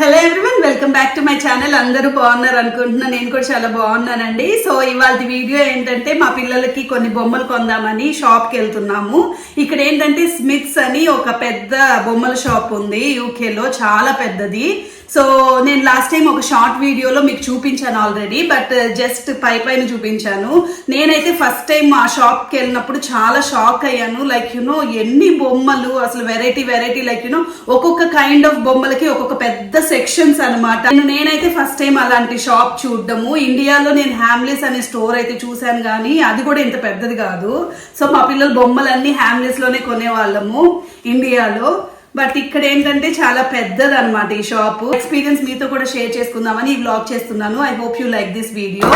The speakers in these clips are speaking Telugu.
Hello everyone welcome back to my channel అందరూ బాగున్నారు అనుకుంటున్నా నేను కూడా చాలా బాగున్నానండి. సో ఇవాళ వీడియో ఏంటంటే మా పిల్లలకి కొన్ని బొమ్మలు కొందామని షాప్కి వెళ్తున్నాము. ఇక్కడ ఏంటంటే స్మిత్స్ అని ఒక పెద్ద బొమ్మల షాప్ ఉంది. యూకేలో చాలా పెద్దది. సో నేను లాస్ట్ టైం ఒక షార్ట్ వీడియోలో మీకు చూపించాను ఆల్రెడీ బట్ జస్ట్ పై పైన చూపించాను. నేనైతే ఫస్ట్ టైం ఆ షాప్కి వెళ్ళినప్పుడు చాలా షాక్ అయ్యాను. లైక్ యునో ఎన్ని బొమ్మలు అసలు variety variety like you know ఒక్కొక్క కైండ్ ఆఫ్ బొమ్మలకి ఒక్కొక్క పెద్ద సెక్షన్స్ అనమాట నేనైతే ఫస్ట్ టైం అలాంటి షాప్ చూడడము. ఇండియాలో నేను హ్యామ్లెస్ అనే స్టోర్ అయితే చూశాను కానీ అది కూడా ఇంత పెద్దది కాదు. సో మా పిల్లలు బొమ్మలన్నీ హ్యామ్లెస్లోనే కొనేవాళ్ళము ఇండియాలో బట్ ఇక్కడ ఏంటంటే చాలా పెద్దది అనమాట ఈ షాప్. ఎక్స్పీరియన్స్ మీతో కూడా షేర్ చేసుకుందామని ఈ బ్లాగ్ చేస్తున్నాను. I hope you like this video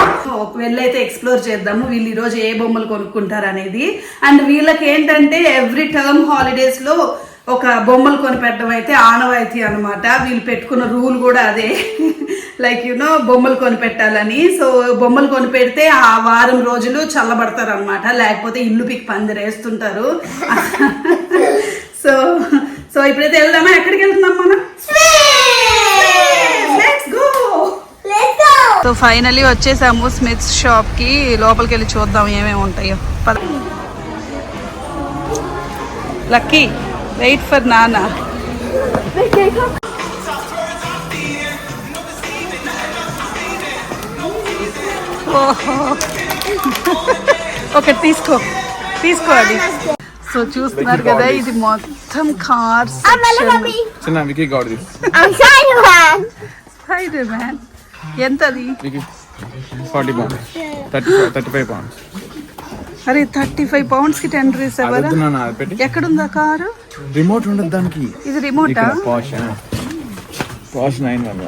వెళ్ళైతే explore చేద్దాము. వీళ్ళు ఈ రోజు ఏ బొమ్మలు కొనుక్కుంటారు అనేది. అండ్ వీళ్ళకి ఏంటంటే ఎవ్రీ టర్మ్ హాలిడేస్లో ఒక బొమ్మలు కొనిపెట్టడం అయితే ఆనవాయితీ అనమాట వీళ్ళు పెట్టుకున్న రూల్ కూడా అదే. లైక్ యూనో బొమ్మలు కొనిపెట్టాలని. సో బొమ్మలు కొనిపెడితే ఆ వారం రోజులు చల్లబడతారు అనమాట లేకపోతే ఇల్లు పిక్ పందిరేస్తుంటారు. సో సో ఇప్పుడైతే వెళ్దామా? ఎక్కడికి వెళ్తున్నాం మనం! సో ఫైనలీ వచ్చేసాము స్మిత్స్ షాప్కి లోపలికి వెళ్ళి చూద్దాం ఏమేమి ఉంటాయో. పద. లక్కీ వెయిట్ ఫర్ నానా ఓహో. ఒకటి తీసుకో. తీసుకో అది. సో చూస్తున్నారు కదా ఇది మొత్తం కార్స్ చిన్న Vicky got this. Spider Man ఎంతది? Forty pounds thirty thirty five pounds అరే థర్టీ ఫైవ్ పౌండ్స్కి టెన్ రూపీస్ ఎక్కడుందా కారు? రిమోట్ ఉండదు దానికి. ఇది రిమోటా పాష్ నైన్ వన్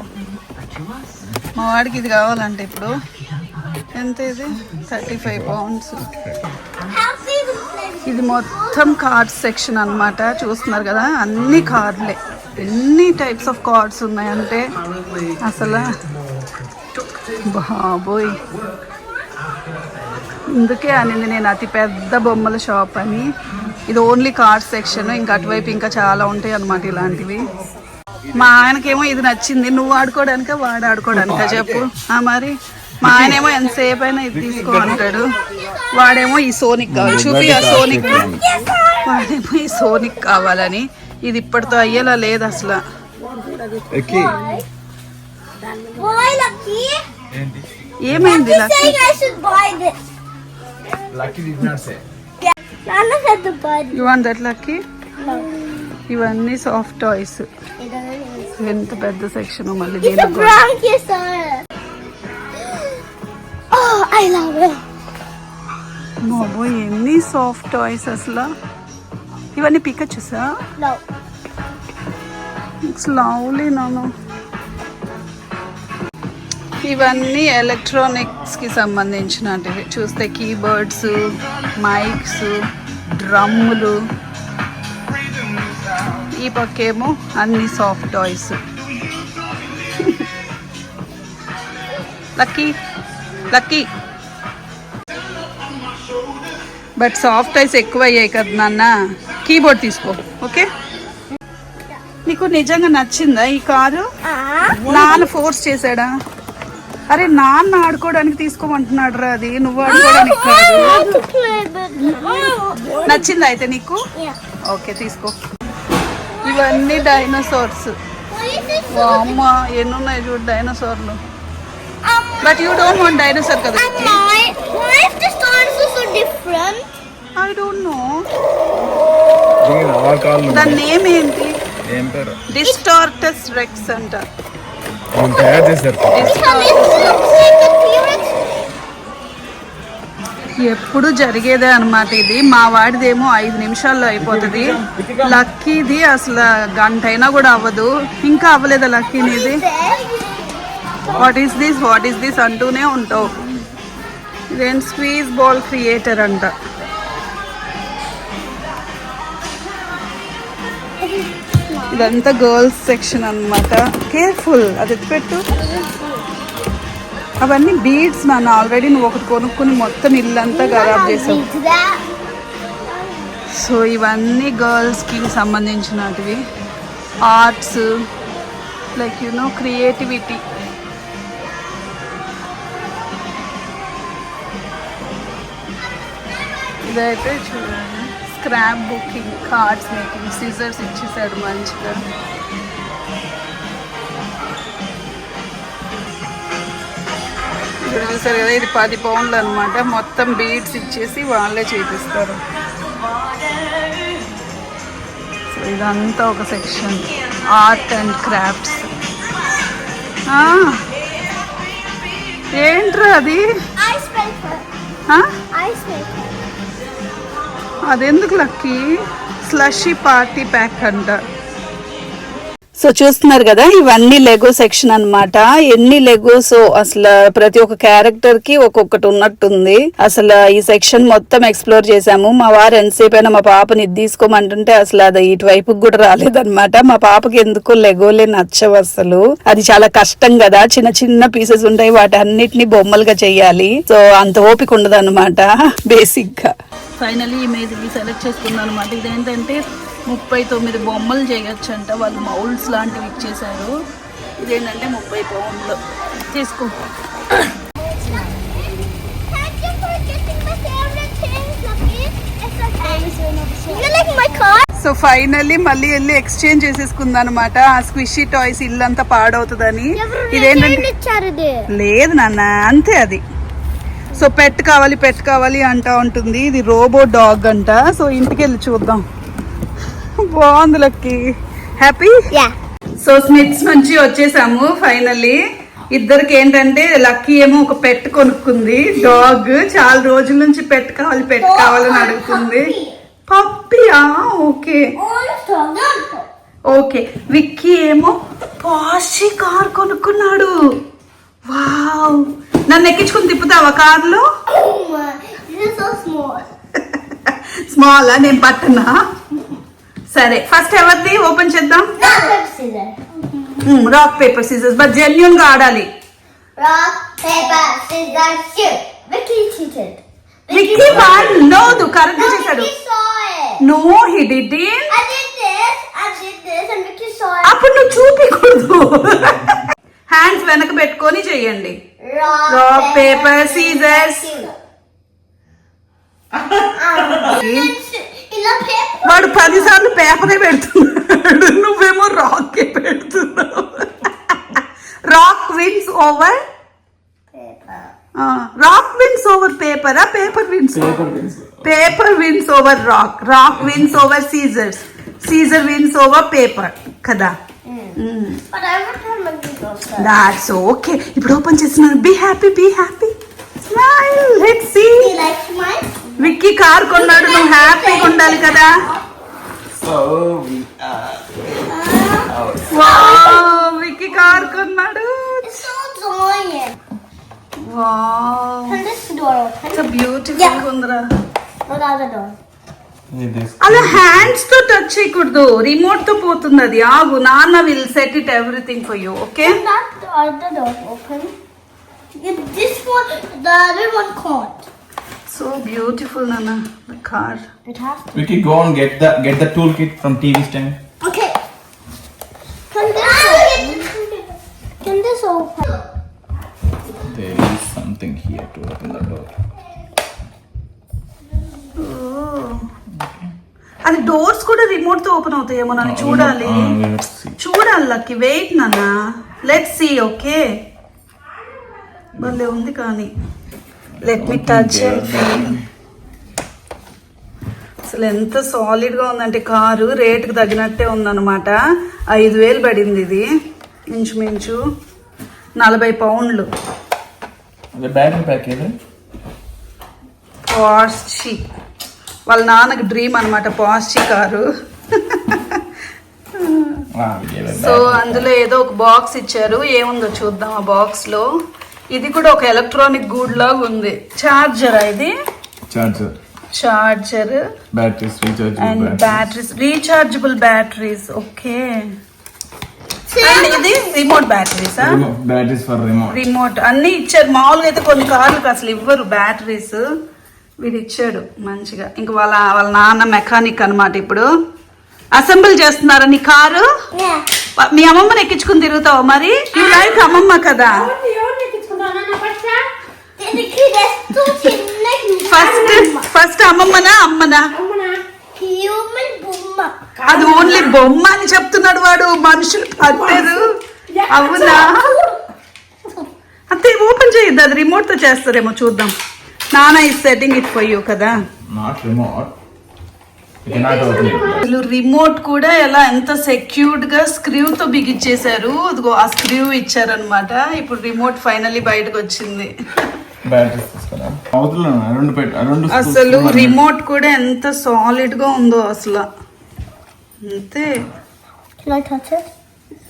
మా వాడికి ఇది కావాలంటే ఇప్పుడు. ఎంత ఇది? థర్టీ ఫైవ్ పౌండ్స్ ఇది మొత్తం కార్డ్స్ సెక్షన్ అన్నమాట. చూస్తున్నారు కదా అన్ని కార్డులే ఎన్ని టైప్స్ ఆఫ్ కార్డ్స్ ఉన్నాయంటే అసలు బాబోయ్. ఇందుకే అనింది నేను అతి పెద్ద బొమ్మల షాప్ అని. ఇది ఓన్లీ కార్డ్ సెక్షన్ ఇంకా అటువైపు ఇంకా చాలా ఉంటాయి అనమాట ఇలాంటివి. మా ఆయనకేమో ఇది నచ్చింది. నువ్వు ఆడుకోవడానిక వాడు ఆడుకోవడానిక చెప్పు. ఆ మరి. మా ఆయనేమో ఎంతసేపు అయినా ఇది తీసుకో అంటాడు. వాడేమో ఈ సోనిక్ కావాలి. చూపి ఆ సోనిక్. వాడేమో ఈ సోనిక్ కావాలని. ఇది ఇప్పటితో అయ్యేలా లేదు అసలు. ఏమైంది He's లక్కీ. ఇవన్నీ సాఫ్ట్ టాయ్స్ ఎంత పెద్ద సెక్షన్ మళ్ళీ It's a బాబోయ్ ఎన్ని సాఫ్ట్ టాయ్స్ అసలు. ఇవన్నీ పికచ్చుసా లవ్లీ నాను ఇవన్నీ ఎలక్ట్రానిక్స్కి సంబంధించినటివి. చూస్తే కీబోర్డ్స్ మైక్స్ డ్రమ్ములు ఈ పక్కేమో అన్ని soft toys Lucky Lucky but soft toys ఎక్కువ అయ్యాయి కదా నాన్న. కీబోర్డ్ తీసుకో ఓకే? నీకు నిజంగా నచ్చిందా ఈ కారు. నాన్న ఫోర్స్ చేశాడా? అరే నాన్న ఆడుకోవడానికి తీసుకోమంటున్నాడు రా అది. నువ్వు ఆడుకోవడానికి కాదు. నచ్చిందా అయితే నీకు. ఓకే తీసుకో. ఇవన్నీ డైనోసార్స్? అమ్మ ఎన్ని ఉన్నాయి చూడు డైనోసార్లు. But you don't want dinosaur కదా. Different? ఐ డోంట్ నో ఆరు కాళ్ళు దాని నేమ్ ఏంటి? ఏం పేరు? డిస్టార్టస్ రెక్స్ అంట. తయారు చేశారు. T-Rex. ఎప్పుడు జరిగేదే అన్నమాట ఇది. మా వాడిదేమో ఐదు నిమిషాల్లో అయిపోతుంది. లక్కీది అసలు గంట అయినా కూడా అవ్వదు. ఇంకా అవ్వలేదా లక్కీనిది? What is this what is this అంటూనే ఉంటావు. ఇదేం స్క్వీజ్ బాల్ క్రియేటర్ అంట. ఇదంతా గర్ల్స్ సెక్షన్ అన్నమాట. కేర్ఫుల్ అది ఎత్తిపెట్టు. అవన్నీ బీడ్స్ నాన్న. ఆల్రెడీ నువ్వు ఒకటి కొనుక్కుని మొత్తం ఇల్లంతా ఖరాబ్ చేసావు. సో ఇవన్నీ గర్ల్స్కి సంబంధించినటివి. Arts like you know creativity ఇదైతే చూడండి. Scrap booking cards making scissors ఇచ్చేసాడు మంచిగా. ఇక్కడ చూసారు కదా ఇది పది పౌండ్లు అనమాట మొత్తం బీడ్స్ ఇచ్చేసి వాళ్ళే చేపిస్తారు. సో ఇదంతా ఒక సెక్షన్ ఆర్ట్ అండ్ క్రాఫ్ట్స్ ఏంట్రా అది? అదెందుకు లక్కీ? స్లషీ పార్టీ ప్యాక్ అంట. సో చూస్తున్నారు కదా ఇవన్నీ లెగో సెక్షన్ అన్నమాట. ఎన్ని లెగోస్ అసలు ప్రతి ఒక్క క్యారెక్టర్కి ఒక్కొక్కటి ఉన్నట్టుంది. అసలు ఈ సెక్షన్ మొత్తం ఎక్స్ప్లోర్ చేసాము మా వారు ఎంతసేపు అయినా మా పాపని ఇది తీసుకోమంటుంటే అసలు అది ఇటువైపు కూడా రాలేదన్నమాట. మా పాపకి ఎందుకో లెగోలే నచ్చవు అసలు. అది చాలా కష్టం కదా. చిన్న చిన్న పీసెస్ ఉంటాయి. వాటి అన్నిటిని బొమ్మలుగా చెయ్యాలి సో అంత ఓపిక ఉండదు అనమాట బేసిక్గా ఫైనలీ ఇమేజ్ సెలెక్ట్ చేసుకున్నాను అనమాట ఇదేంటంటే ముప్పై తొమ్మిది బొమ్మలు చేయొచ్చంట. వాళ్ళు మౌల్డ్స్ లాంటివి ఇచ్చేసారు ఇదేంటంటే ముప్పై పౌండ్లు. తీసుకో? సో ఫైనల్లీ మళ్ళీ వెళ్ళి ఎక్స్చేంజ్ చేసేసుకుందాం అనమాట ఆ స్క్విషీ టాయ్స్ ఇల్లంతా పాడవుతుందని. ఇదేంటంటే లేదు నాన్న అంతే అది. సో పెట్ కావాలి పెట్ కావాలి అంటా ఉంటుంది. ఇది రోబో డాగ్ అంట. సో ఇంటికి వెళ్ళి చూద్దాం. బాగుంది Lucky. Happy yeah so Smyths నుంచి వచ్చేసాము ఫైనల్లీ ఇద్దరికి ఏంటంటే లక్కీ ఏమో ఒక పెట్ కొనుక్కుంది. డాగ్ చాలా రోజుల నుంచి పెట్ కావాలి పెట్ కావాలని అడుగుతుంది. పప్పియా ఓకే ఓకే విక్కీ ఏమో పాషి కార్ కొనుక్కున్నాడు. వావ్ నన్ను ఎక్కించుకుని తిప్పుతావా కార్లో. స్మాల్ నేను పట్టనా? సరే ఫస్ట్ ఎవరిది ఓపెన్ చేద్దాం. రాక్ పేపర్ సీజర్స్ బట్ జెన్యున్గా ఆడాలి scissors, shoot. Vicky cheated. Vicky won నోదు correct చేశాడు. No he did. అప్పుడు నువ్వు చూపించకూడదు హ్యాండ్స్ వెనక పెట్టుకొని Rock, paper, scissors. shoot. ఇలా paper. వాడు పది సార్లు పేపరే పెడుతున్నాడు. నువ్వేమో రాక్ పెడుతున్నావు. Rock wins over. Rock wins over పేపరా? Paper wins paper wins over. Rock. Rock wins over scissors. Scissor wins over paper కదా? దాట్స్ ఓకే ఇప్పుడు ఓపెన్ చేస్తున్నాను. Be happy be happy smile let's see likes mine. Vicky car కొన్నాడు నువ్వు హ్యాపీగా ఉండాలి కదా So we are. Wow Vicky car కొన్నాడు. అలా హ్యాండ్స్తో టచ్ చేయకూడదు రిమోట్తో పోతుంది అది ఆగు నాన్న will set it everything for you okay? If this one, the other one can't. So beautiful నాన్న the car It has to. We can go and get the get the toolkit from TV stand. Okay. Can this open? Can this open? There is something here to open the door. అది డోర్స్ కూడా రిమోట్తో ఓపెన్ అవుతాయేమో నన్ను చూడాలి Uh. చూడాలి లక్కి వెయిట్ నాన్న లెట్ సి ఓకే భలే ఉంది కానీ లెట్ మీ టచ్ అసలు ఎంత సాలిడ్గా ఉందంటే కారు రేటుకి తగినట్టే ఉందన్నమాట. ఐదు వేలు పడింది ఇది. ఇంచుమించు నలభై పౌండ్లు? పాస్చి వాళ్ళ నాన్నకి డ్రీమ్ అనమాట పాస్చి కారు. సో. అందులో ఏదో ఒక బాక్స్ ఇచ్చారు. ఏముందో చూద్దాం ఆ బాక్స్లో. ఇది కూడా ఒక ఎలక్ట్రానిక్ గూడ్ లాగా ఉంది. చార్జర్ ఇది. Charger Batteries, rechargeable and. Batteries rechargeable batteries okay and ఇది remote batteries batteries for remote. Remote అన్ని ఇచ్చారు. మామూలుగా అయితే కొన్ని కార్లకు అసలు ఇవ్వరు బ్యాటరీస్ వీడు ఇచ్చాడు మంచిగా. ఇంక వాళ్ళ వాళ్ళ నాన్న మెకానిక్ అన్నమాట ఇప్పుడు. అసెంబుల్ చేస్తున్నారా నీ కారు? మీ అమ్మమ్మని ఎక్కించుకుని తిరుగుతావా మరి? యూ లైక్ అమ్మమ్మ కదా దీనికి రెస్ట్ చిన్న ఫస్ట్ ఫస్ట్ అమ్మమ్మనా అమ్మనా? హ్యూమన్ బొమ్మ. అది ఓన్లీ బొమ్మ అని చెప్తున్నాడు వాడు మనుషులు పట్టరు. అవునా? అంతే ఓపెన్ చేయొద్దు అది రిమోట్తో చేస్తారేమో చూద్దాం. నాన్న ఈ సెట్టింగ్ ఇట్ ఫర్ యూ కదా? అసలు రిమోట్ కూడా ఎలా ఎంత సెక్యూర్డ్గా స్క్రూ తో బిగించేశారు. అదిగో ఆ స్క్రూ ఇచ్చారనమాట ఇప్పుడు రిమోట్ ఫైనల్లీ బయటకు వచ్చింది. బ్యాటరీస్ తీసుకురా అవతల రెండు పెట్టు రెండు అసలు రిమోట్ కూడా ఎంత సాలిడ్గా ఉందో అసలు. అంతే?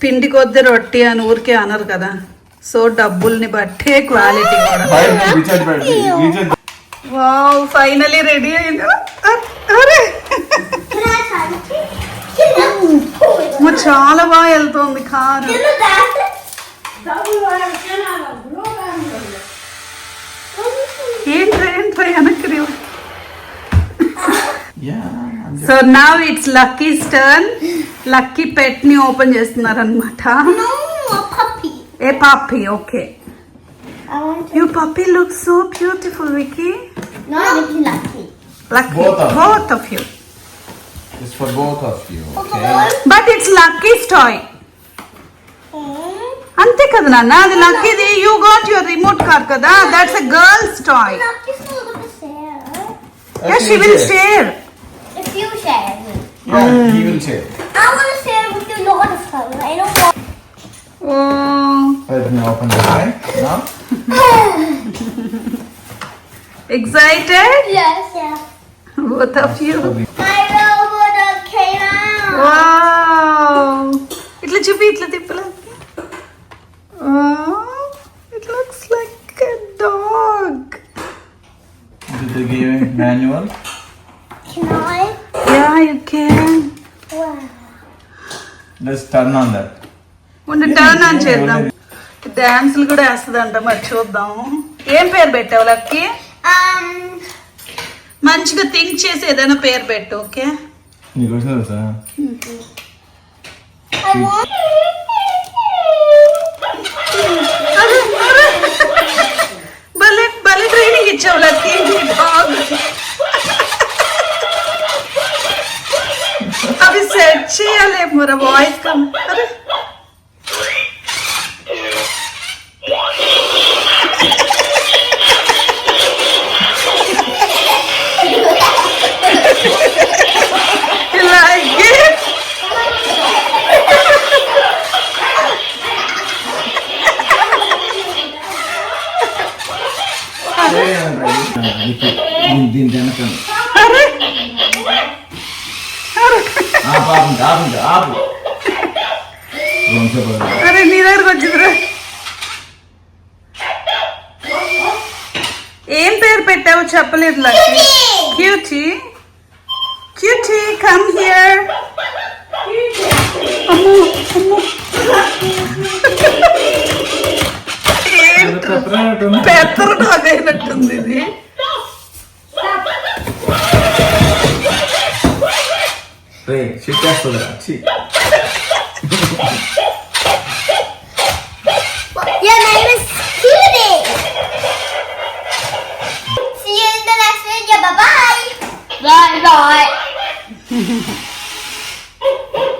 పిండి కొద్ది రొట్టి అని ఊరికే అనరు కదా. సో డబ్బుల్ని బట్టే క్వాలిటీ వావ్ ఫైనలీ రెడీ అయింది అరే. చాలా బాగా వెళ్తోంది car. Can I dance it? ఏంట్రా ఏంట్రా వెనక్కి రివ్ యా సో నా ఇట్స్ లక్కీ టర్న్ లక్కీ పెట్ని ఓపెన్ చేస్తున్నారు అనమాట No, a puppy. A puppy okay I want to. You puppy look so beautiful Vicky No, Mickey Lucky. Lucky Both of- both of you it's for both of you okay but it's Lucky toy Hmm. అంతే కదా నాన్న అది లక్కీది you got your remote car కదా that's a girls toy Lucky's not gonna share. Yeah, she will share. If you share it. Yeah, he will share. I want to share with you a lot of stuff. I don't want. Oh, Let me open the right now. excited? Yes, yeah. Both of you. My robot came out. Wow. ఇట్లా చూపి ఇట్లా తిప్పలా manual? Can I? Yeah you can Wow. Let's turn on that. ముందు టర్న్ ఆన్ చేద్దాం డాన్సులు కూడా వేస్తుందంట మరి చూద్దాం ఏం పేరు పెట్టావు లక్కి Um, మంచిగా థింక్ చేసి ఏదైనా పేరు పెట్టు ఓకే నీకు వచ్చిన తెలుసా I want. భలే భలే ట్రైనింగ్ ఇచ్చావు లక్కి డాగ్ అవి సెట్ చేయాలేమో రా వాయిస్ కమ్ అరే అరే ఆపు ఆపు ఆపు ఆపు వంశపడు అరే నీ దగ్గరకు వచ్చిందిరా ఏం పేరు పెట్టావో చెప్పలేదు Lakshmi cutie cutie come here పెద్దరు Sí.